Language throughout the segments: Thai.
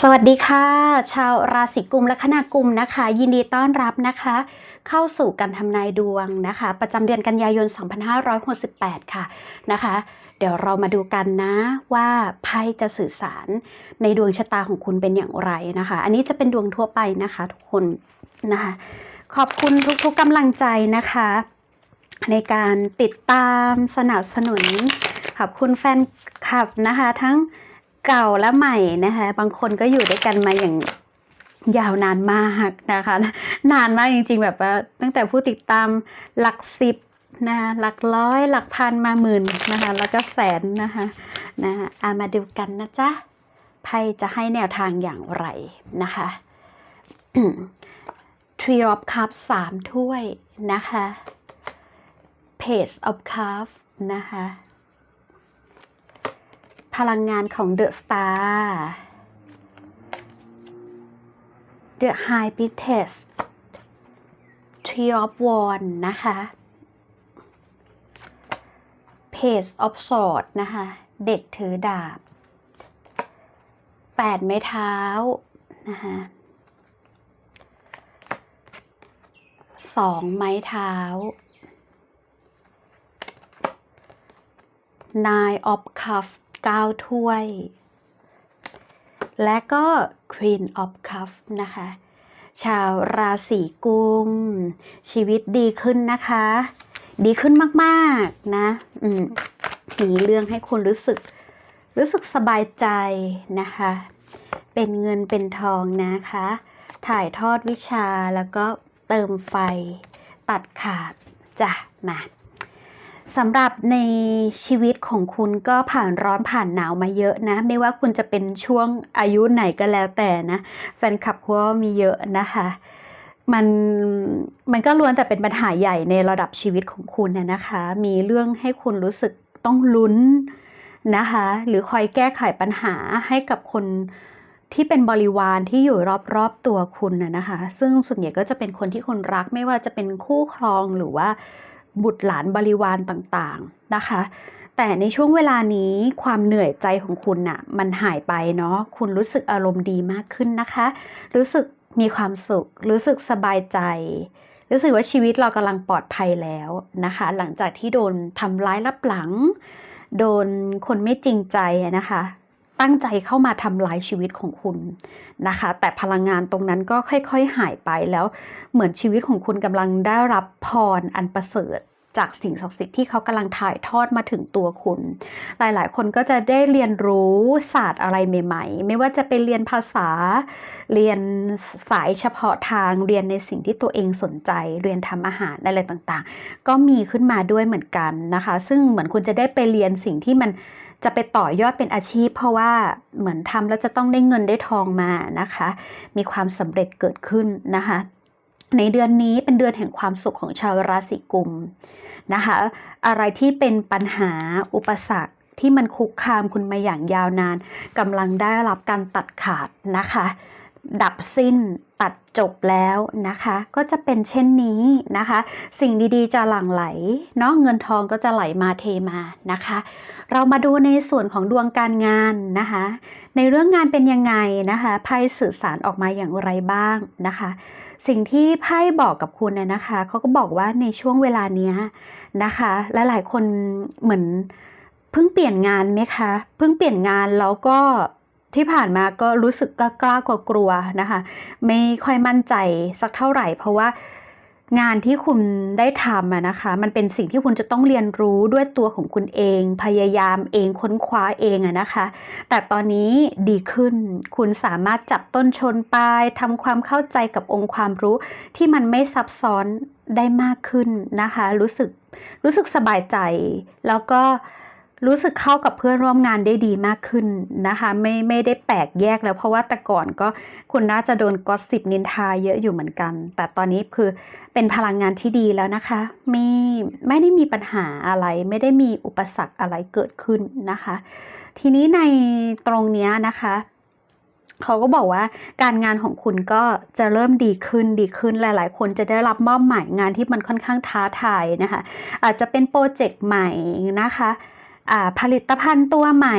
สวัสดีค่ะ ชาวราศีกุมและคณะกุมนะคะ ยินดีต้อนรับนะคะ เข้าสู่การทำนายดวงนะคะ ประจำเดือนกันยายน 2568 ค่ะนะคะ เดี๋ยวเรามาดูกันนะว่าไพ่จะสื่อสารในดวงชะตาของคุณเป็นอย่างไรนะคะ อันนี้จะเป็นดวงทั่วไปนะคะ ทุกคนนะคะ ขอบคุณทุกๆกำลังใจนะคะ ในการติดตามสนับสนุนขอบคุณแฟนคลับนะคะ ทั้ง เก่าและใหม่นะคะ บางคนก็อยู่ด้วยกันมาอย่างยาวนานมากนะคะ นานมากจริง ๆ แบบว่าตั้งแต่ผู้ติดตามหลักสิบนะหลักร้อยหลักพันมาหมื่นนะคะ แล้วก็แสนนะคะนะะอามาดูกันนะจ๊ะไพ่จะให้แนวทางอย่างไรนะคะ Tree of Cups สามถ้วยนะคะ Page of Cups นะคะ พลังงานของเดอะสตาร์เดอะไฮพิเทสทรีออฟวอนนะคะเพจออฟสอดนะคะ เด็กถือดาบแปดไม้เท้านะคะสองไม้เท้า nine of cups เก้าถ้วย และก็ Queen of Cups นะคะ ชาวราศีกุม ชีวิตดีขึ้นนะคะ ดีขึ้นมากๆ นะอืมมีเรื่องให้คุณรู้สึก รู้สึกสบายใจนะคะ เป็นเงินเป็นทองนะคะ ถ่ายทอดวิชาแล้วก็เติมไฟตัดขาดจ้ะมา สำหรับในชีวิตของคุณก็ผ่านร้อนผ่านหนาวมาเยอะนะ ไม่ว่าคุณจะเป็นช่วงอายุไหนก็แล้วแต่นะ แฟนคลับก็มีเยอะนะคะมันมันก็ล้วนแต่เป็นปัญหาใหญ่ในระดับชีวิตของคุณนะนะคะ มีเรื่องให้คุณรู้สึกต้องลุ้นนะคะ หรือคอยแก้ไขปัญหาให้กับคนที่เป็นบริวารที่อยู่รอบๆตัวคุณนะนะคะ ซึ่งส่วนใหญ่ก็จะเป็นคนที่คุณรักไม่ว่าจะเป็นคู่ครองหรือว่า บุตรหลานบริวารต่างๆนะคะ แต่ในช่วงเวลานี้ความเหนื่อยใจของคุณน่ะมันหายไปเนาะคุณรู้สึกอารมณ์ดีมากขึ้นนะคะ รู้สึกมีความสุข รู้สึกสบายใจ รู้สึกว่าชีวิตเรากำลังปลอดภัยแล้วนะคะ หลังจากที่โดนทำร้ายรับหลัง โดนคนไม่จริงใจนะคะ ตั้งใจเข้ามาทำลายชีวิตของคุณนะคะ แต่พลังงานตรงนั้นก็ค่อยๆหายไปแล้วเหมือนชีวิตของคุณกำลังได้รับพรอันประเสริฐจากสิ่งศักดิ์สิทธิ์ที่เขากำลังถ่ายทอดมาถึงตัวคุณ หลายๆ คนก็จะได้เรียนรู้ศาสตร์อะไรใหม่ ๆ ไม่ว่าจะเป็นเรียนภาษา เรียนสายเฉพาะทาง เรียนในสิ่งที่ตัวเองสนใจ เรียนทำอาหารอะไรต่างๆ ก็มีขึ้นมาด้วยเหมือนกันนะคะ ซึ่งเหมือนคุณจะได้ไปเรียนสิ่งที่มัน จะไปต่อยอดเป็นอาชีพ เพราะว่าเหมือนทำแล้วจะต้องได้เงินได้ทองมานะคะ มีความสำเร็จเกิดขึ้นนะคะ ในเดือนนี้เป็นเดือนแห่งความสุขของชาวราศีกุมนะคะ อะไรที่เป็นปัญหาอุปสรรคที่มันคุกคามคุณมาอย่างยาวนานกำลังได้รับการตัดขาดนะคะ ดับสิ้น ตัดจบแล้วนะคะ ก็จะเป็นเช่นนี้นะคะ สิ่งดีๆจะหลั่งไหลเนาะเงินทองก็จะไหลมาเทมานะคะ เรามาดูในส่วนของดวงการงานนะคะ ในเรื่องงานเป็นยังไงนะคะไพ่สื่อสารออกมาอย่างไรบ้างนะคะ สิ่งที่ไพ่บอกกับคุณนะนะคะเขาก็บอกว่าในช่วงเวลานี้นะคะและหลายคนเหมือนเพิ่งเปลี่ยนงานไหมคะเพิ่งเปลี่ยนงานแล้วก็ ที่ผ่านมาก็รู้สึกกล้ากล้ากลัวกลัวนะคะ ไม่ค่อยมั่นใจสักเท่าไหร่ เพราะว่างานที่คุณได้ทำนะคะ มันเป็นสิ่งที่คุณจะต้องเรียนรู้ด้วยตัวของคุณเอง พยายามเองค้นคว้าเองนะคะ แต่ตอนนี้ดีขึ้น คุณสามารถจับต้นชนปลายทำความเข้าใจกับองค์ความรู้ที่มันไม่ซับซ้อนได้มากขึ้นนะคะ รู้สึกรู้สึกสบายใจ แล้วก็ รู้สึกเข้ากับเพื่อนร่วมงานได้ดีมากขึ้นนะคะ ไม่ไม่ได้แปลกแยกแล้วเพราะว่าแต่ก่อนก็คุณน่าจะโดนกอสิบนินทาเยอะอยู่เหมือนกัน แต่ตอนนี้คือเป็นพลังงานที่ดีแล้วนะคะไม่ไม่ได้มีปัญหาอะไร ไม่ได้มีอุปสรรคอะไรเกิดขึ้นนะคะ ทีนี้ในตรงนี้นะคะเขาก็บอกว่าการงานของคุณก็จะเริ่มดีขึ้นดีขึ้นหลาย ๆ คนจะได้รับมอบหมายงานที่มันค่อนข้างท้าทายนะคะ อาจจะเป็นโปรเจกต์ใหม่นะคะ ผลิตภัณฑ์ตัวใหม่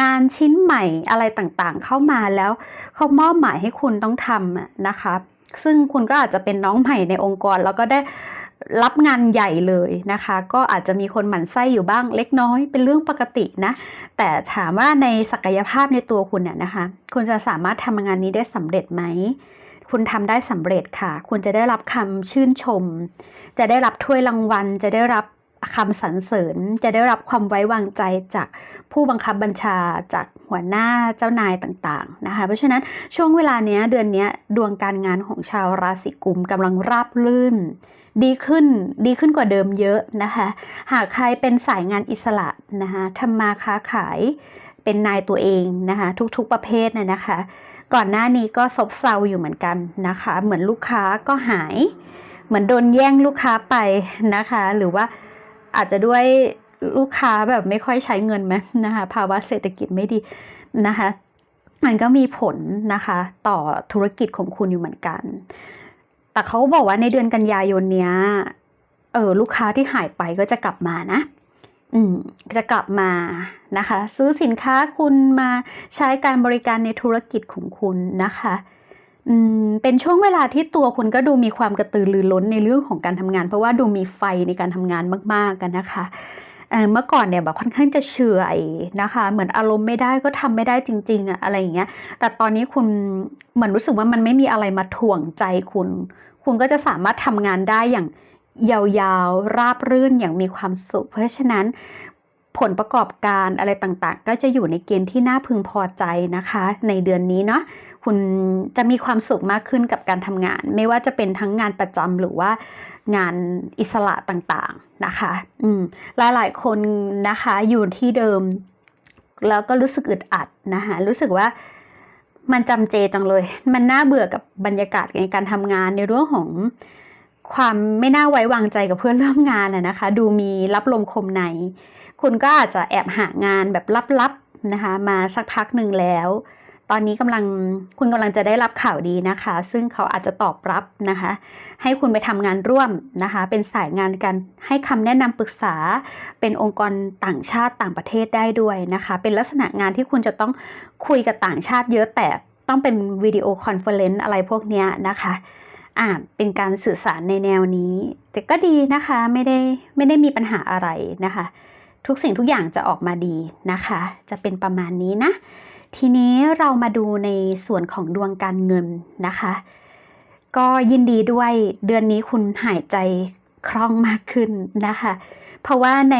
งานชิ้นใหม่อะไรต่างๆ เข้ามาแล้วเขามอบหมายให้คุณต้องทำนะคะ ซึ่งคุณก็อาจจะเป็นน้องใหม่ในองค์กร แล้วก็ได้รับงานใหญ่เลยนะคะ ก็อาจจะมีคนหมั่นไส้อยู่บ้างเล็กน้อยเป็นเรื่องปกตินะ แต่ถามว่าในศักยภาพในตัวคุณเนี่ยนะคะ คุณจะสามารถทำงานนี้ได้สำเร็จไหมคุณทำได้สำเร็จค่ะ คุณจะได้รับคำชื่นชม จะได้รับถ้วยรางวัล จะได้รับ คำสรรเสริญจะได้รับความไว้วางใจจากผู้บังคับบัญชาจากหัวหน้าเจ้านายต่างๆนะคะ เพราะฉะนั้นช่วงเวลาเนี้ยเดือนนี้ดวงการงานของชาวราศีกุมกำลังราบลื่น ดีขึ้นดีขึ้นกว่าเดิมเยอะนะคะ หากใครเป็นสายงานอิสระนะคะทำมาค้าขายเป็นนายตัวเองนะคะทุกๆประเภทน่ะนะคะ ก่อนหน้านี้ก็ซบเซาอยู่เหมือนกันนะคะ เหมือนลูกค้าก็หาย เหมือนโดนแย่งลูกค้าไปนะคะ หรือว่า อาจจะด้วยลูกค้าแบบไม่ค่อยใช้เงินไหมนะคะภาวะเศรษฐกิจไม่ดีนะคะมันก็มีผลนะคะต่อธุรกิจของคุณอยู่เหมือนกัน แต่เขาบอกว่าในเดือนกันยายนเนี้ยเออลูกค้าที่หายไปก็จะกลับมานะ อืมจะกลับมานะคะ ซื้อสินค้าคุณมาใช้การบริการในธุรกิจของคุณนะคะ อืมเป็นช่วงเวลาที่ตัวคุณก็ดูมีความกระตือรือร้นในเรื่องของการทำงาน เพราะว่าดูมีไฟในการทำงานมาก ๆ กันนะคะเมื่อก่อนเนี่ยแบบค่อนข้างจะเฉื่อยนะคะ เหมือนอารมณ์ไม่ได้ก็ทำไม่ได้จริงๆอะอะไรอย่างเงี้ย แต่ตอนนี้คุณเหมือนรู้สึกว่ามันไม่มีอะไรมาถ่วงใจคุณ คุณก็จะสามารถทำงานได้อย่างยาวๆ ราบรื่นอย่างมีความสุข เพราะฉะนั้นผลประกอบการอะไรต่างๆ ก็จะอยู่ในเกณฑ์ที่น่าพึงพอใจนะคะ ในเดือนนี้เนาะ คุณจะมีความสุขมากขึ้นกับการทำงาน ไม่ว่าจะเป็นทั้งงานประจำหรือว่างานอิสระต่างๆนะคะอืมหลายๆคนนะคะอยู่ที่เดิม แล้วก็รู้สึกอึดอัดนะคะรู้สึกว่ามันจำเจจังเลย มันน่าเบื่อกับบรรยากาศในการทำงานในเรื่องของความไม่น่าไว้วางใจกับเพื่อนร่วมงานอะนะคะ ดูมีรับลมคมใน คุณก็อาจจะแอบหางานแบบลับๆนะคะ มาสักพักหนึ่งแล้ว ตอนนี้กำลังคุณกำลังจะได้รับข่าวดีนะคะ ซึ่งเขาอาจจะตอบรับนะคะ ให้คุณไปทำงานร่วมนะคะ เป็นสายงานการให้คำแนะนำปรึกษา เป็นองค์กรต่างชาติต่างประเทศได้ด้วยนะคะ เป็นลักษณะงานที่คุณจะต้องคุยกับต่างชาติเยอะแต่ต้องเป็นวิดีโอคอนเฟอเรนซ์อะไรพวกเนี้ยนะคะอ่าเป็นการสื่อสารในแนวนี้ แต่ก็ดีนะคะไม่ได้ไม่ได้มีปัญหาอะไรนะคะ ทุกสิ่งทุกอย่างจะออกมาดีนะคะ จะเป็นประมาณนี้นะ ทีนี้เรามาดูในส่วนของดวงการเงินนะคะ ก็ยินดีด้วยเดือนนี้คุณหายใจคล่องมากขึ้นนะคะ เพราะว่าใน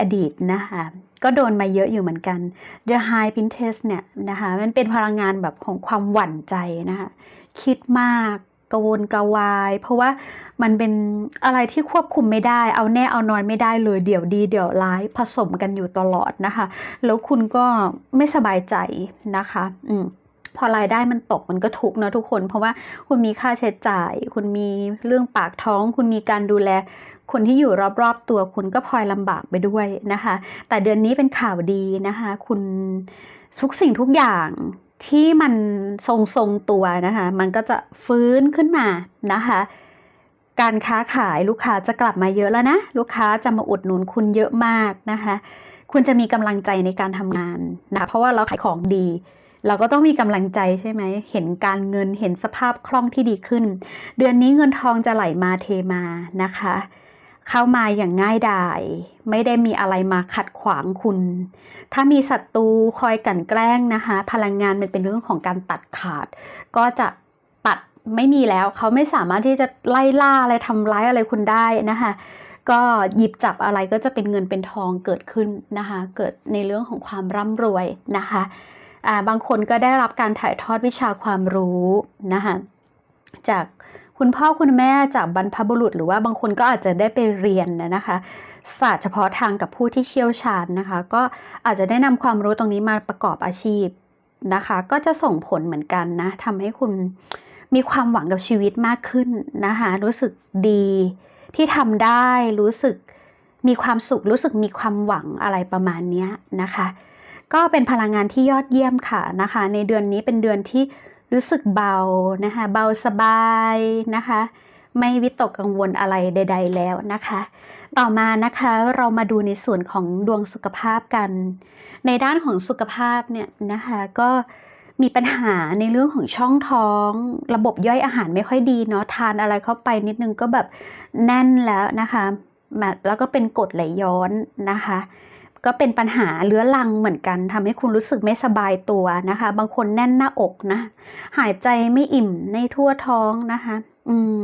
อดีตนะคะ ก็โดนมาเยอะอยู่เหมือนกัน The High Princess เนี่ยนะคะ มันเป็นพลังงานแบบของความหวั่นใจนะคะ คิดมาก กวนกวาย เพราะว่ามันเป็นอะไรที่ควบคุมไม่ได้ เอาแน่เอานอนไม่ได้เลยเดี๋ยวดี เดี๋ยวร้ายผสมกันอยู่ตลอดนะคะ แล้วคุณก็ไม่สบายใจนะคะ อืมพอรายได้มันตกมันก็ทุกข์นะทุกคน เพราะว่าคุณมีค่าใช้จ่าย คุณมีเรื่องปากท้อง คุณมีการดูแล คนที่อยู่รอบๆตัวคุณก็พลอยลำบากไปด้วยนะคะ แต่เดือนนี้เป็นข่าวดีนะคะ คุณทุกสิ่งทุกอย่าง ที่มันทรงทรงตัวนะคะ มันก็จะฟื้นขึ้นมานะคะ การค้าขายลูกค้าจะกลับมาเยอะแล้วนะ ลูกค้าจะมาอุดหนุนคุณเยอะมากนะคะ คุณจะมีกำลังใจในการทำงานนะเพราะว่าเราขายของดี เราก็ต้องมีกำลังใจใช่ไหม เห็นการเงินเห็นสภาพคล่องที่ดีขึ้น เดือนนี้เงินทองจะไหลมาเทมานะคะ เข้ามาอย่างง่ายดาย ไม่ได้มีอะไรมาขัดขวางคุณ ถ้ามีศัตรูคอยกลั่นแกล้งนะคะ พลังงานมันเป็นเรื่องของการตัดขาด ก็จะตัดไม่มีแล้ว เขาไม่สามารถที่จะไล่ล่าอะไรทำร้ายอะไรคุณได้นะคะก็หยิบจับอะไรก็จะเป็นเงินเป็นทองเกิดขึ้นนะคะ เกิดในเรื่องของความร่ำรวยนะคะบางคนก็ได้รับการถ่ายทอดวิชาความรู้นะคะจาก คุณพ่อคุณแม่จากบรรพบุรุษ หรือว่าบางคนก็อาจจะได้ไปเรียนนะคะ ศาสตร์เฉพาะทางกับผู้ที่เชี่ยวชาญนะคะ ก็อาจจะได้นำความรู้ตรงนี้มาประกอบอาชีพนะคะ ก็จะส่งผลเหมือนกันนะทำให้คุณมีความหวังกับชีวิตมากขึ้นนะคะ รู้สึกดีที่ทำได้ รู้สึกมีความสุข รู้สึกมีความหวังอะไรประมาณนี้นะคะ ก็เป็นพลังงานที่ยอดเยี่ยมค่ะนะคะ ในเดือนนี้เป็นเดือนที่ รู้สึกเบานะคะ เบาสบายนะคะ ไม่วิตกกังวลอะไรใด ๆ แล้วนะคะ ต่อมานะคะเรามาดูในส่วนของดวงสุขภาพกัน ในด้านของสุขภาพเนี่ยนะคะก็มีปัญหาในเรื่องของช่องท้อง ระบบย่อยอาหารไม่ค่อยดีเนาะทานอะไรเข้าไปนิดนึงก็แบบแน่นแล้วนะคะ แล้วก็เป็นกรดไหลย้อนนะคะ ก็เป็นปัญหาเรื้อรังเหมือนกันทำให้คุณรู้สึกไม่สบายตัวนะคะ บางคนแน่นหน้าอกนะ หายใจไม่อิ่มในทั่วท้องนะคะ อืม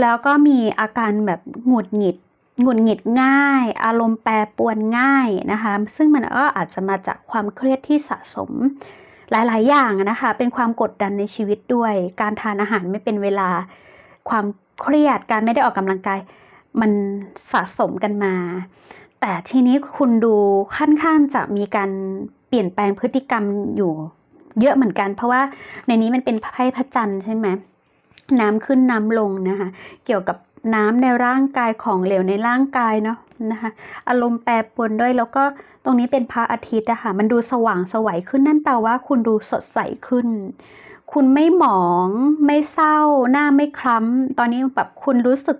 แล้วก็มีอาการแบบหงุดหงิดหงุดหงิดง่าย อารมณ์แปรปรวนง่ายนะคะ ซึ่งมันก็อาจจะมาจากความเครียดที่สะสมหลาย ๆ อย่างนะคะ เป็นความกดดันในชีวิตด้วย การทานอาหารไม่เป็นเวลา ความเครียด การไม่ได้ออกกำลังกาย มันสะสมกันมา แต่ทีนี้คุณดูค่อนข้างจะมีการเปลี่ยนแปลงพฤติกรรมอยู่เยอะเหมือนกัน เพราะว่าในนี้มันเป็นไพ่พระจันทร์ใช่ไหมน้ำขึ้นน้ำลงนะคะ เกี่ยวกับน้ำในร่างกายของเหลวในร่างกายเนาะนะคะอารมณ์แปรปรวนด้วยแล้วก็ตรงนี้เป็นพระอาทิตย์อะค่ะมันดูสว่างสวัยขึ้นนั่นแปลว่าคุณดูสดใสขึ้น คุณไม่หมองไม่เศร้า หน้าไม่คล้ำ ตอนนี้แบบคุณรู้สึก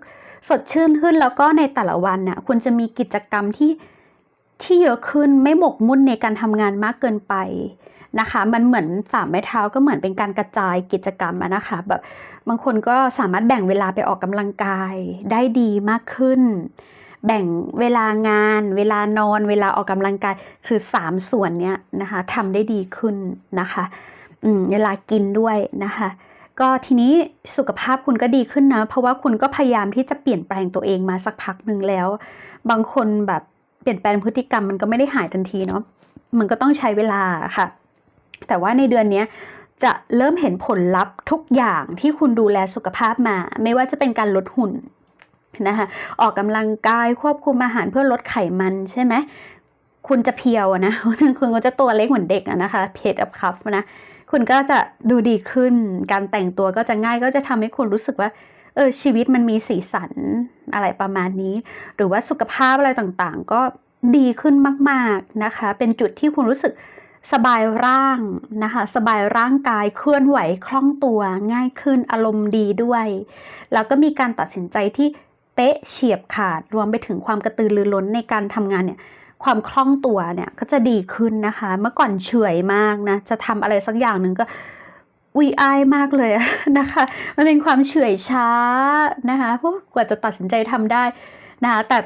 สดชื่นขึ้นแล้วก็ในแต่ละวันน่ะคุณจะมีกิจกรรมที่ที่เยอะขึ้นไม่หมกมุ่นในการทำงานมากเกินไปนะคะ มันเหมือนสามไม้เท้าก็เหมือนเป็นการกระจายกิจกรรมนะคะแบบบางคนก็สามารถแบ่งเวลาไปออกกำลังกายได้ดีมากขึ้น แบ่งเวลางาน เวลานอน เวลาออกกำลังกายคือ 3 ส่วนเนี้ยนะคะทำได้ดีขึ้นนะคะอืมเวลากินด้วยนะคะ ก็ทีนี้สุขภาพคุณก็ดีขึ้นนะ เพราะว่าคุณก็พยายามที่จะเปลี่ยนแปลงตัวเองมาสักพักหนึ่งแล้ว บางคนแบบเปลี่ยนแปลงพฤติกรรมมันก็ไม่ได้หายทันทีเนาะมันก็ต้องใช้เวลาค่ะ แต่ว่าในเดือนนี้จะเริ่มเห็นผลลัพธ์ทุกอย่างที่คุณดูแลสุขภาพมา ไม่ว่าจะเป็นการลดหุ่นนะคะออกกำลังกายควบคุมอาหารเพื่อลดไขมันใช่ไหมคุณจะเพียวอะนะคุณก็จะตัวเล็กเหมือนเด็กนะคะเพจอัพคัฟนะ คุณก็จะดูดีขึ้น การแต่งตัวก็จะง่ายก็จะทำให้คุณรู้สึกว่าเออชีวิตมันมีสีสันอะไรประมาณนี้ หรือว่าสุขภาพอะไรต่างๆ ก็ดีขึ้นมาก ๆนะคะ เป็นจุดที่คุณรู้สึกสบายร่างนะคะ สบายร่างกายเคลื่อนไหวคล่องตัวง่ายขึ้นอารมณ์ดีด้วย แล้วก็มีการตัดสินใจที่เป๊ะเฉียบขาดรวมไปถึงความกระตือรือร้นในการทำงานเนี่ย ความคล่องตัวเนี่ยก็จะดีขึ้นนะคะ เมื่อก่อนเฉยมากนะ จะทำอะไรสักอย่างหนึ่งก็อุยอายมากเลยนะคะ มันเป็นความเฉื่อยช้านะคะพราะกว่าจะตัดสินใจทำได้นะคะแต่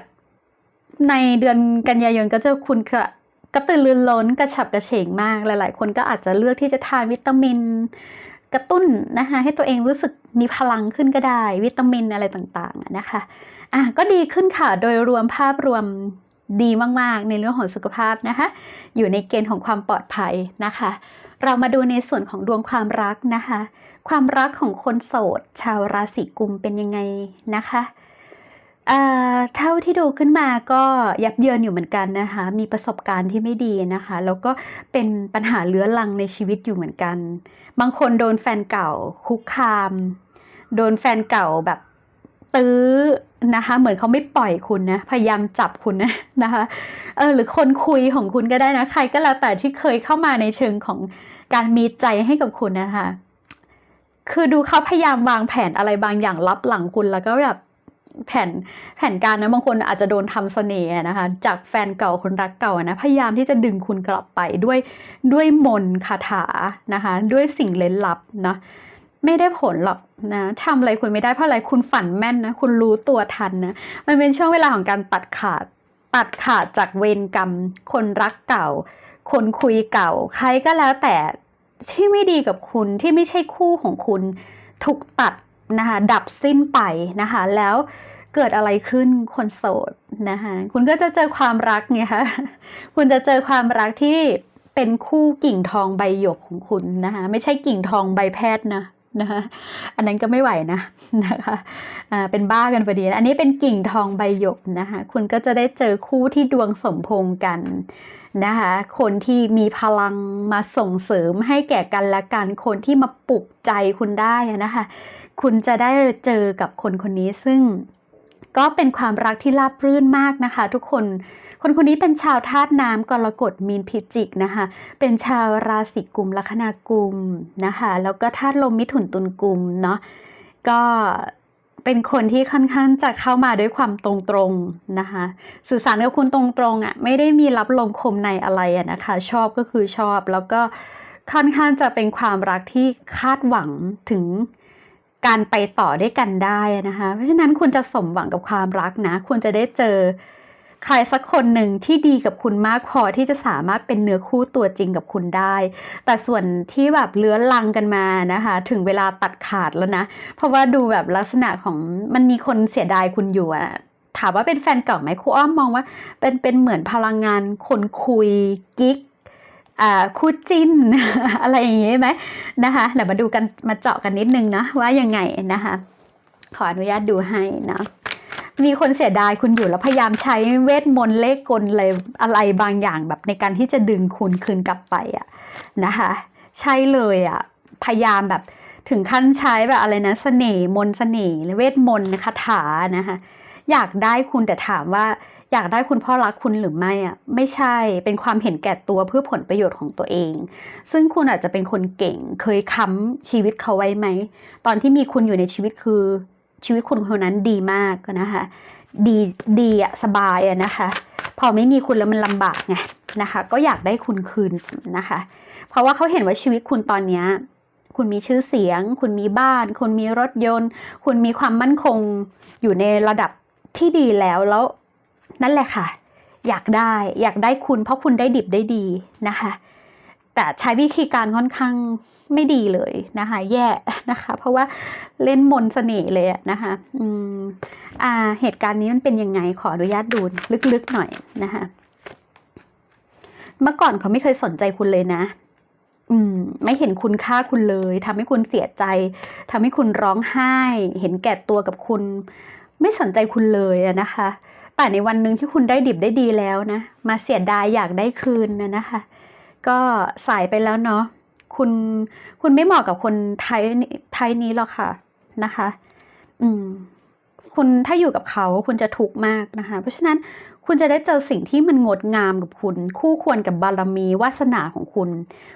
ในเดือนกันยายนก็จะคุณกระกระตือรือร้นกระฉับกระเฉงมาก หลาย ๆ คนก็อาจจะเลือกที่จะทานวิตามิน กระตุ้นนะคะให้ตัวเองรู้สึกมีพลังขึ้นก็ได้ วิตามินอะไรต่าง ๆ นะคะอะก็ดีขึ้นค่ะ โดยรวมภาพรวม ดีมากๆ ในเรื่องของสุขภาพนะคะ อยู่ในเกณฑ์ของความปลอดภัยนะคะ เรามาดูในส่วนของดวงความรักนะคะ ความรักของคนโสด ชาวราศีกุมเป็นยังไงนะคะเอ่อเท่าที่ดูขึ้นมาก็ยับเยินอยู่เหมือนกันนะคะ มีประสบการณ์ที่ไม่ดีนะคะ แล้วก็เป็นปัญหาเรื้อรังในชีวิตอยู่เหมือนกัน บางคนโดนแฟนเก่าคุกคาม โดนแฟนเก่าแบบ ตื้อนะคะ เหมือนเขาไม่ปล่อยคุณนะ พยายามจับคุณนะนะคะเออหรือคนคุยของคุณก็ได้นะ ใครก็แล้วแต่ที่เคยเข้ามาในเชิงของการมีใจให้กับคุณนะคะ คือดูเขาพยายามวางแผนอะไรบางอย่างลับหลังคุณแล้วก็แบบแผนแผนการนะบางคนอาจจะโดนทำเสน่ห์นะคะ จากแฟนเก่าคนรักเก่านะพยายามที่จะดึงคุณกลับไปด้วยด้วยมนคาถานะคะ ด้วยสิ่งเล้นลับนะไม่ได้ผลหรอก นะทำอะไรคุณไม่ได้เพราะอะไรคุณฝันแม่นนะคุณรู้ตัวทันนะมันเป็นช่วงเวลาของการตัดขาดตัดขาดจากเวรกรรม คนรักเก่า คนคุยเก่า ใครก็แล้วแต่ที่ไม่ดีกับคุณที่ไม่ใช่คู่ของคุณถูกตัดนะคะดับสิ้นไปนะคะแล้วเกิดอะไรขึ้นคนโสดนะคะคุณก็จะเจอความรักไงคะคุณจะเจอความรักที่เป็นคู่กิ่งทองใบหยกของคุณนะคะไม่ใช่กิ่งทองใบแพทย์นะ นะคะอันนั้นก็ไม่ไหวนะนะคะอ่าเป็นบ้ากันพอดีนะอันนี้เป็นกิ่งทองใบหยกนะคะคุณก็จะได้เจอคู่ที่ดวงสมพงกันนะคะคนที่มีพลังมาส่งเสริมให้แก่กันและกันคนที่มาปลุกใจคุณได้นะคะ คุณจะได้เจอกับคนคนนี้ซึ่ง ก็เป็นความรักที่ราบรื่นมากนะคะ ทุกคน คนคนนี้เป็นชาวธาตุน้ำกรกฎมีนพิจิกนะคะ เป็นชาวราศีกุมลัคนากุมนะคะ แล้วก็ธาตุลมมิถุนตุลกุมเนาะก็เป็นคนที่ค่อนข้างจะเข้ามาด้วยความตรงๆนะคะ สื่อสารกับคุณตรงๆอะไม่ได้มีรับลมคมในอะไรอะนะคะ ชอบก็คือชอบแล้วก็ค่อนข้างจะเป็นความรักที่คาดหวังถึง การไปต่อด้วยกันได้นะคะ เพราะฉะนั้นคุณจะสมหวังกับความรักนะคุณจะได้เจอใครสักคนหนึ่งที่ดีกับคุณมากพอที่จะสามารถเป็นเนื้อคู่ตัวจริงกับคุณได้ แต่ส่วนที่แบบเลื้อลังกันมานะคะ ถึงเวลาตัดขาดแล้วนะ เพราะว่าดูแบบลักษณะของมันมีคนเสียดายคุณอยู่อะถามว่าเป็นแฟนเก่าไหมครูอ้อมมองว่า เป็นเป็นเหมือนพลังงานคนคุยกิ๊ก คู่จิ้นอะไรอย่างงี้ไหมนะคะเดี๋ยวมาดูกันมาเจาะกันนิดนึงนะว่ายังไงนะคะ ขออนุญาตดูให้นะมีคนเสียดายคุณอยู่แล้วพยายามใช้เวทมนต์เลขกลอะไรอะไรบางอย่างแบบในการที่จะดึงคุณคืนกลับไปอะนะคะ ใช่เลยอะพยายามแบบถึงขั้นใช้แบบอะไรนะเสน่ห์มนต์เสน่ห์เวทมนต์คาถานะคะอยากได้คุณแต่ถามว่า อยากได้คุณพ่อรักคุณหรือไม่อะไม่ใช่เป็นความเห็นแก่ตัวเพื่อผลประโยชน์ของตัวเอง ซึ่งคุณอาจจะเป็นคนเก่ง เคยค้ำชีวิตเขาไว้ไหม ตอนที่มีคุณอยู่ในชีวิตคือชีวิตคุณคนนั้นดีมากนะคะดีดีอะสบายอะนะคะ พอไม่มีคุณแล้วมันลำบากไงนะคะ ก็อยากได้คุณคืนนะคะ เพราะว่าเขาเห็นว่าชีวิตคุณตอนเนี้ยคุณมีชื่อเสียง คุณมีบ้าน คุณมีรถยนต์ คุณมีความมั่นคงอยู่ในระดับที่ดีแล้วแล้ว นั่นแหละค่ะ อยากได้อยากได้คุณ เพราะคุณได้ดิบได้ดีนะคะ แต่ใช้วิธีการค่อนข้างไม่ดีเลยนะคะ แย่นะคะ เพราะว่าเล่นมนเสน่ห์เลยอะนะคะอืมอ่าเหตุการณ์นี้มันเป็นยังไงขออนุญาตดูลึกๆหน่อยนะคะเมื่อก่อนเขาไม่เคยสนใจคุณเลยนะ อืม ไม่เห็นคุณค่าคุณเลยทำให้คุณเสียใจทำให้คุณร้องไห้ เห็นแก่ตัวกับคุณ ไม่สนใจคุณเลยอะนะคะ แต่ในวันหนึ่งที่คุณได้ดิบได้ดีแล้วนะ มาเสียดายอยากได้คืนนะนะคะ ก็สายไปแล้วเนาะคุณคุณไม่เหมาะกับคนไทยไทยนี้หรอกค่ะนะคะ อืม คุณถ้าอยู่กับเขาคุณจะทุกข์มากนะคะ เพราะฉะนั้นคุณจะได้เจอสิ่งที่มันงดงามกับคุณ คู่ควรกับบารมีวาสนาของคุณ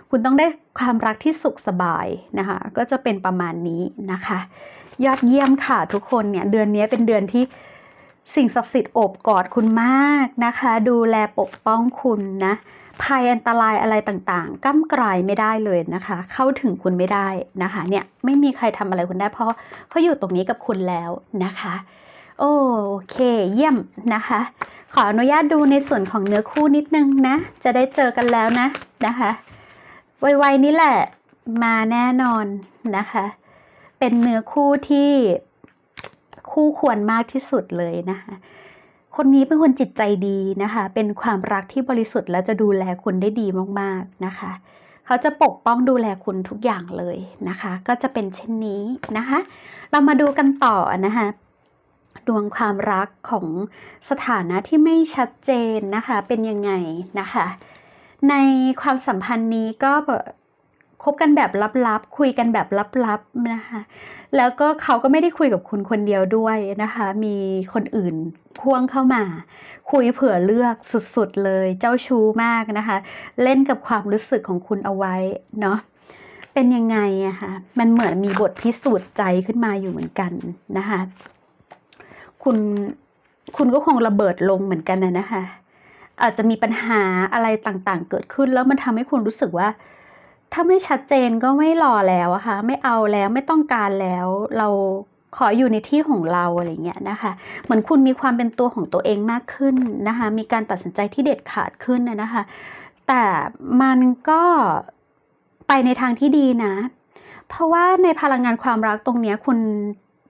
คุณต้องได้ความรักที่สุขสบายนะคะ ก็จะเป็นประมาณนี้นะคะ ยอดเยี่ยมค่ะทุกคนเนี่ย เดือนนี้เป็นเดือนที่ สิ่งศักดิ์สิทธิ์โอบกอดคุณมากนะคะ ดูแลปกป้องคุณนะภัยอันตรายอะไรต่างๆ ก้ำกลายไม่ได้เลยนะคะ เข้าถึงคุณไม่ได้นะคะเนี่ยไม่มีใครทำอะไรคุณได้เพราะเขาอยู่ตรงนี้กับคุณแล้วนะคะ โอเค เยี่ยมนะคะ ขออนุญาตดูในส่วนของเนื้อคู่นิดนึงนะ จะได้เจอกันแล้วนะนะคะไวๆนี้แหละมาแน่นอนนะคะ เป็นเนื้อคู่ที่ คู่ควรมากที่สุดเลยนะคะ คนนี้เป็นคนจิตใจดีนะคะ เป็นความรักที่บริสุทธิ์และจะดูแลคุณได้ดีมากๆนะคะ เขาจะปกป้องดูแลคุณทุกอย่างเลยนะคะ ก็จะเป็นเช่นนี้นะคะ เรามาดูกันต่อนะคะดวงความรักของสถานะที่ไม่ชัดเจนนะคะ เป็นยังไงนะคะ ในความสัมพันธ์นี้ก็แบบ คบกันแบบลับๆ คุยกันแบบลับๆนะคะ แล้วก็เขาก็ไม่ได้คุยกับคุณคนเดียวด้วยนะคะ มีคนอื่นพ่วงเข้ามา คุยเผื่อเลือกสุดๆเลย เจ้าชู้มากนะคะ เล่นกับความรู้สึกของคุณเอาไว้เนาะ เป็นยังไงอะคะมันเหมือนมีบทพิสูจน์ใจขึ้นมาอยู่เหมือนกันนะคะ คุณคุณก็คงระเบิดลงเหมือนกันนะนะคะ อาจจะมีปัญหาอะไรต่างๆ เกิดขึ้นแล้วมันทำให้คุณรู้สึกว่า ถ้าไม่ชัดเจนก็ไม่รอแล้วอะค่ะไม่เอาแล้วไม่ต้องการแล้ว เราขออยู่ในที่ของเราอะไรเงี้ยนะคะ เหมือนคุณมีความเป็นตัวของตัวเองมากขึ้นนะคะ มีการตัดสินใจที่เด็ดขาดขึ้นนะคะ แต่มันก็ไปในทางที่ดีนะ เพราะว่าในพลังงานความรักตรงเนี้ยคุณ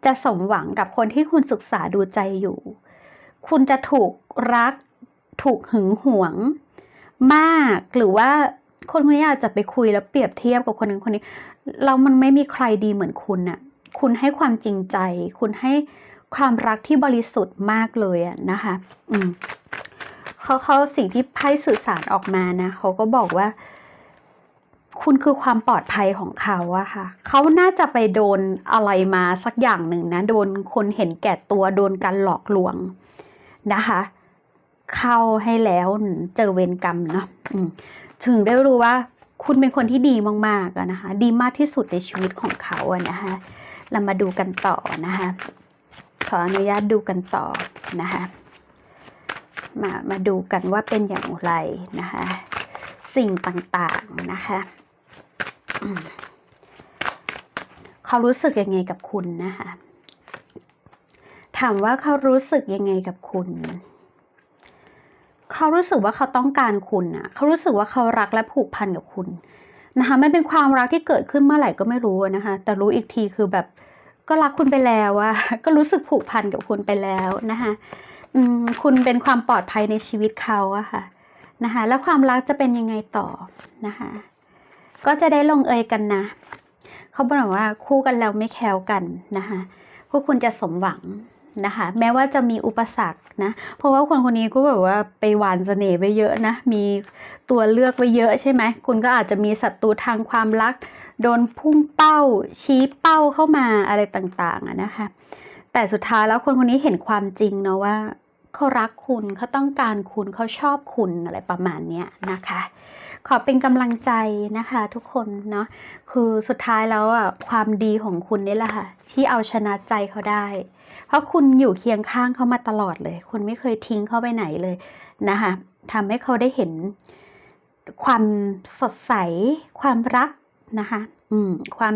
จะสมหวังกับคนที่คุณศึกษาดูใจอยู่ คุณจะถูกรัก ถูกหึงหวง มากหรือว่า คนคนนี้อาจจะไปคุยแล้วเปรียบเทียบกับคนนึงคนนี้เรามันไม่มีใครดีเหมือนคุณน่ะคุณให้ความจริงใจ คุณให้ความรักที่บริสุทธิ์มากเลยอะนะคะอืมเขาเขาสิ่งที่ไพ่สื่อสารออกมานะเขาก็บอกว่า คุณคือความปลอดภัยของเขาอะค่ะเขาน่าจะไปโดนอะไรมาสักอย่างหนึ่งนะ โดนคนเห็นแก่ตัวโดนการหลอกลวงนะคะ เข้าให้แล้วเจอเวรกรรมเนาะอืม ถึงได้รู้ว่าคุณเป็นคนที่ดีมากๆนะคะ ดีมากที่สุดในชีวิตของเขาอะนะคะ เรามาดูกันต่อนะคะ ขออนุญาตดูกันต่อนะคะ มา มาดูกันว่าเป็นอย่างไรนะคะ สิ่งต่างๆนะคะเขารู้สึกยังไงกับคุณนะคะ ถามว่าเขารู้สึกยังไงกับคุณ เขารู้สึกว่าเขาต้องการคุณอะเขารู้สึกว่าเขารักและผูกพันกับคุณนะคะมันเป็นความรักที่เกิดขึ้นเมื่อไหร่ก็ไม่รู้นะคะ แต่รู้อีกทีคือแบบก็รักคุณไปแล้วอะก็รู้สึกผูกพันกับคุณไปแล้วนะคะคุณเป็นความปลอดภัยในชีวิตเขาอะค่ะนะคะแล้วความรักจะเป็นยังไงต่อนะคะก็จะได้ลงเอยกันนะ เขาบอกว่าคู่กันแล้วไม่แคล้วกันนะคะพวกคุณจะสมหวัง นะคะ แม้ว่าจะมีอุปสรรคนะ เพราะว่าคนคนนี้ก็แบบว่าไปหวานเสน่ห์ไปเยอะนะ มีตัวเลือกไว้เยอะใช่ไหม คุณก็อาจจะมีศัตรูทางความรัก โดนพุ่งเป้า ชี้เป้าเข้ามาอะไรต่างๆนะคะ แต่สุดท้ายแล้วคนคนนี้เห็นความจริงเนาะว่าเขารักคุณเขาต้องการคุณเขาชอบคุณอะไรประมาณนี้นะคะ ขอเป็นกำลังใจนะคะทุกคนเนาะคือสุดท้ายแล้วอะความดีของคุณนี่แหละค่ะที่เอาชนะใจเขาได้ เพราะคุณอยู่เคียงข้างเขามาตลอดเลย คุณไม่เคยทิ้งเขาไปไหนเลยนะคะทำให้เขาได้เห็นความสดใส ความรักนะคะอืมความ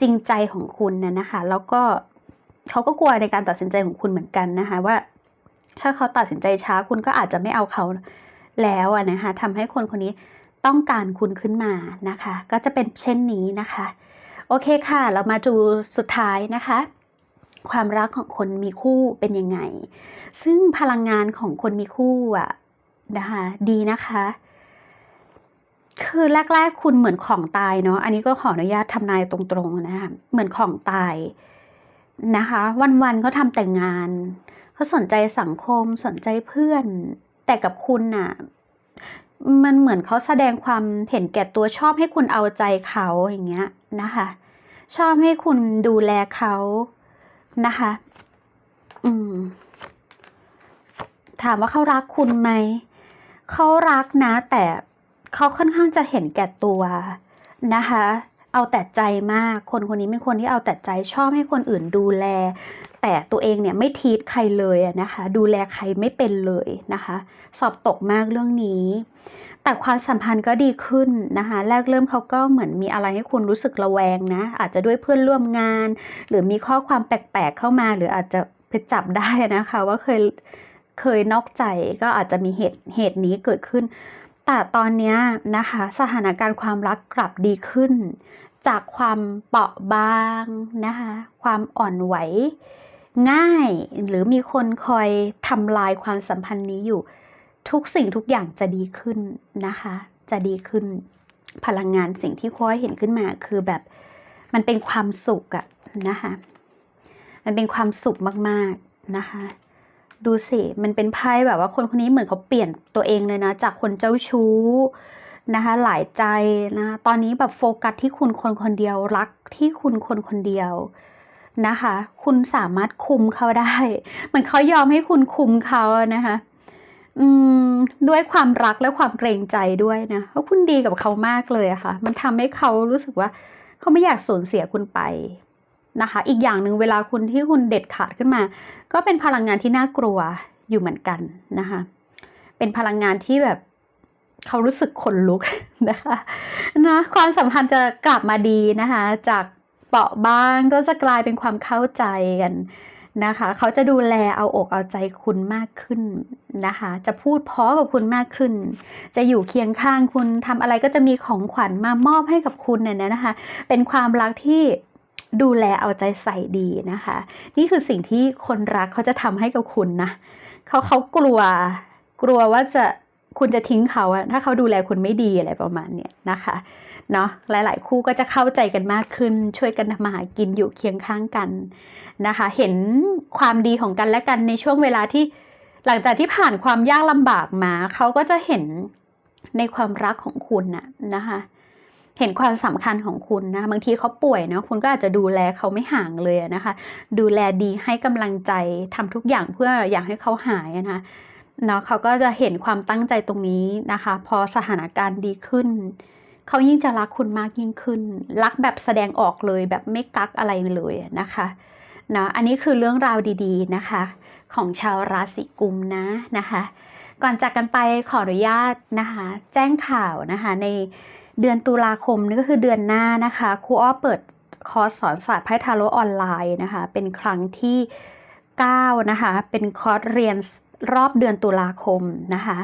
จริงใจของคุณนะนะคะ แล้วก็เขาก็กลัวในการตัดสินใจของคุณเหมือนกันนะคะ ว่า ถ้าเขาตัดสินใจช้าคุณก็อาจจะไม่เอาเขาแล้วนะคะทำให้คนคนนี้ต้องการคุณขึ้นมานะคะ ก็จะเป็นเช่นนี้นะคะ โอเคค่ะ เรามาดูสุดท้ายนะคะ ความรักของคนมีคู่เป็นยังไง ซึ่งพลังงานของคนมีคู่อะนะคะดีนะคะ คือแรกๆคุณเหมือนของตายเนาะ อันนี้ก็ขออนุญาตทำนายตรงๆนะคะ เหมือนของตายนะคะ วันๆเขาทำแต่งงานเขาสนใจสังคมสนใจเพื่อน แต่กับคุณน่ะ มันเหมือนเขาแสดงความเห็นแก่ตัวชอบให้คุณเอาใจเขาอย่างเงี้ยนะคะ ชอบให้คุณดูแลเขา นะคะ อืม ถามว่าเขารักคุณไหม เขารักนะ แต่เขาค่อนข้างจะเห็นแก่ตัวนะคะ เอาแต่ใจมาก คนคนนี้เป็นคนที่เอาแต่ใจชอบให้คนอื่นดูแล แต่ตัวเองเนี่ยไม่ทีทใครเลยนะคะ ดูแลใครไม่เป็นเลยนะคะ สอบตกมากเรื่องนี้ แต่ความสัมพันธ์ก็ดีขึ้นนะคะ แรกเริ่มเขาก็เหมือนมีอะไรให้คุณรู้สึกระแวงนะ อาจจะด้วยเพื่อนร่วมงาน หรือมีข้อความแปลกๆเข้ามา หรืออาจจะไปจับได้นะคะ ว่าเคยเคยนอกใจก็อาจจะมีเหตุเหตุนี้เกิดขึ้น แต่ตอนนี้นะคะ สถานการณ์ความรักกลับดีขึ้น จากความเปราะบางนะคะ ความอ่อนไหวง่าย หรือมีคนคอยทำลายความสัมพันธ์นี้อยู่ ทุกสิ่งทุกอย่างจะดีขึ้นนะคะ จะดีขึ้นพลังงานสิ่งที่ค้อยเห็นขึ้นมาคือแบบมันเป็นความสุขอะนะคะ มันเป็นความสุขมากๆนะคะ ดูสิมันเป็นไพ่แบบว่าคนคนนี้เหมือนเขาเปลี่ยนตัวเองเลยนะ จากคนเจ้าชู้นะคะหลายใจนะตอนนี้แบบโฟกัสที่คุณคนคนเดียวรักที่คุณคนคนเดียวนะคะ คุณสามารถคุมเขาได้ เหมือนเขายอมให้คุณคุมเขานะคะ อืมด้วยความรักและความเกรงใจด้วยนะเพราะคุณดีกับเขามากเลยอะค่ะ มันทำให้เขารู้สึกว่า เขาไม่อยากสูญเสียคุณไปนะคะ อีกอย่างหนึ่งเวลาคุณที่คุณเด็ดขาดขึ้นมา ก็เป็นพลังงานที่น่ากลัวอยู่เหมือนกันนะคะ เป็นพลังงานที่แบบเขารู้สึกขนลุกนะคะนะความสัมพันธ์จะกลับมาดีนะคะ จากเปราะบางก็จะกลายเป็นความเข้าใจกัน นะคะ เขาจะดูแลเอาอกเอาใจคุณมากขึ้นนะคะ จะพูดเพราะกับคุณมากขึ้น จะอยู่เคียงข้างคุณทำอะไรก็จะมีของขวัญมามอบให้กับคุณเนี่ยนะคะ เป็นความรักที่ดูแลเอาใจใส่ดีนะคะ นี่คือสิ่งที่คนรักเขาจะทำให้กับคุณนะเขาเขากลัวกลัวว่าจะ คุณจะทิ้งเขาอะถ้าเขาดูแลคุณไม่ดีอะไรประมาณเนี้ยนะคะเนาะหลาย ๆ คู่ก็จะเข้าใจกันมากขึ้น ช่วยกันทำมาหากินอยู่เคียงข้างกันนะคะ เห็นความดีของกันและกันในช่วงเวลาที่หลังจากที่ผ่านความยากลำบากมา เขาก็จะเห็นในความรักของคุณน่ะนะคะเห็นความสำคัญของคุณนะบางทีเขาป่วยนะคุณก็อาจจะดูแลเขาไม่ห่างเลยนะคะ ดูแลดีให้กำลังใจทำทุกอย่างเพื่ออยากให้เขาหายนะคะ เนาะเขาก็จะเห็นความตั้งใจตรงนี้นะคะ พอสถานการณ์ดีขึ้น เขายิ่งจะรักคุณมากยิ่งขึ้น รักแบบแสดงออกเลยแบบไม่กักอะไรเลยนะคะเนาะอันนี้คือเรื่องราวดีๆนะคะ ของชาวราศีกุมนะนะคะ ก่อนจากกันไปขออนุญาตนะคะ แจ้งข่าวนะคะในเดือนตุลาคมนี่ก็คือเดือนหน้านะคะครูอ้อเปิดคอร์สสอนศาสตร์ไพ่ทาโร่ออนไลน์นะคะ เป็นครั้งที่9นะคะ เป็นคอร์สเรียน รอบเดือนตุลาคมนะคะ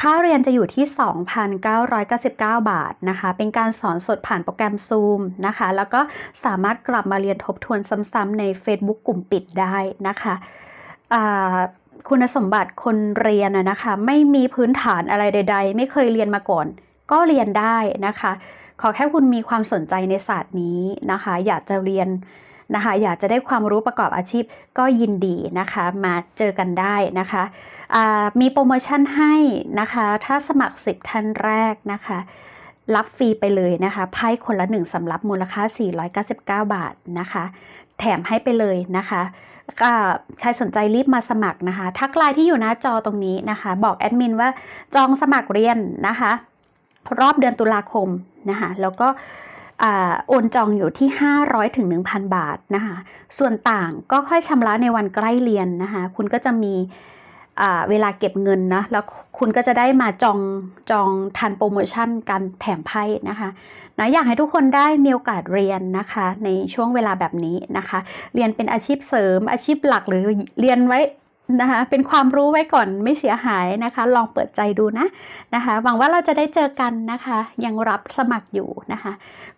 ค่าเรียนจะอยู่ที่ 2,999 บาทนะคะ เป็นการสอนสดผ่านโปรแกรม Zoom นะคะ แล้วก็สามารถกลับมาเรียนทบทวนซ้ำๆใน Facebook กลุ่มปิดได้นะคะคุณสมบัติคนเรียนนะคะ ไม่มีพื้นฐานอะไรใด ๆ ไม่เคยเรียนมาก่อน ก็เรียนได้นะคะ ขอแค่คุณมีความสนใจในศาสตร์นี้นะคะ อยากจะเรียน นะคะ อยากจะได้ความรู้ประกอบอาชีพก็ยินดีนะคะ มาเจอกันได้นะคะมีโปรโมชั่นให้นะคะ ถ้าสมัคร 10 ท่านแรกนะคะ รับฟรีไปเลยนะคะไพ่คนละหนึ่งสำรับมูลค่า 499 บาทนะคะ แถมให้ไปเลยนะคะก็ใครสนใจรีบมาสมัครนะคะ ทักไลน์ที่อยู่หน้าจอตรงนี้นะคะ บอกแอดมินว่าจองสมัครเรียนนะคะ รอบเดือนตุลาคมนะคะ แล้วก็ โอนจองอยู่ที่ 500ถึง1,000 บาทนะคะส่วนต่างก็ค่อยชำระในวันใกล้เรียนนะคะคุณก็จะมีเวลาเก็บเงินนะแล้วคุณก็จะได้มาจองจองทันโปรโมชั่นการแถมไพ่นะคะนะอยากให้ทุกคนได้มีโอกาสเรียนนะคะในช่วงเวลาแบบนี้นะคะ เรียนเป็นอาชีพเสริมอาชีพหลักหรือเรียนไว้ นะคะเป็นความรู้ไว้ก่อนไม่เสียหายนะคะ ลองเปิดใจดูนะนะคะหวังว่าเราจะได้เจอกันนะคะ ยังรับสมัครอยู่นะคะ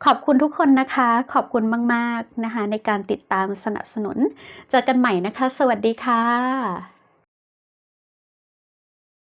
ขอบคุณทุกคนนะคะ ขอบคุณมาก ๆนะคะ ในการติดตามสนับสนุน เจอกันใหม่นะคะ สวัสดีค่ะ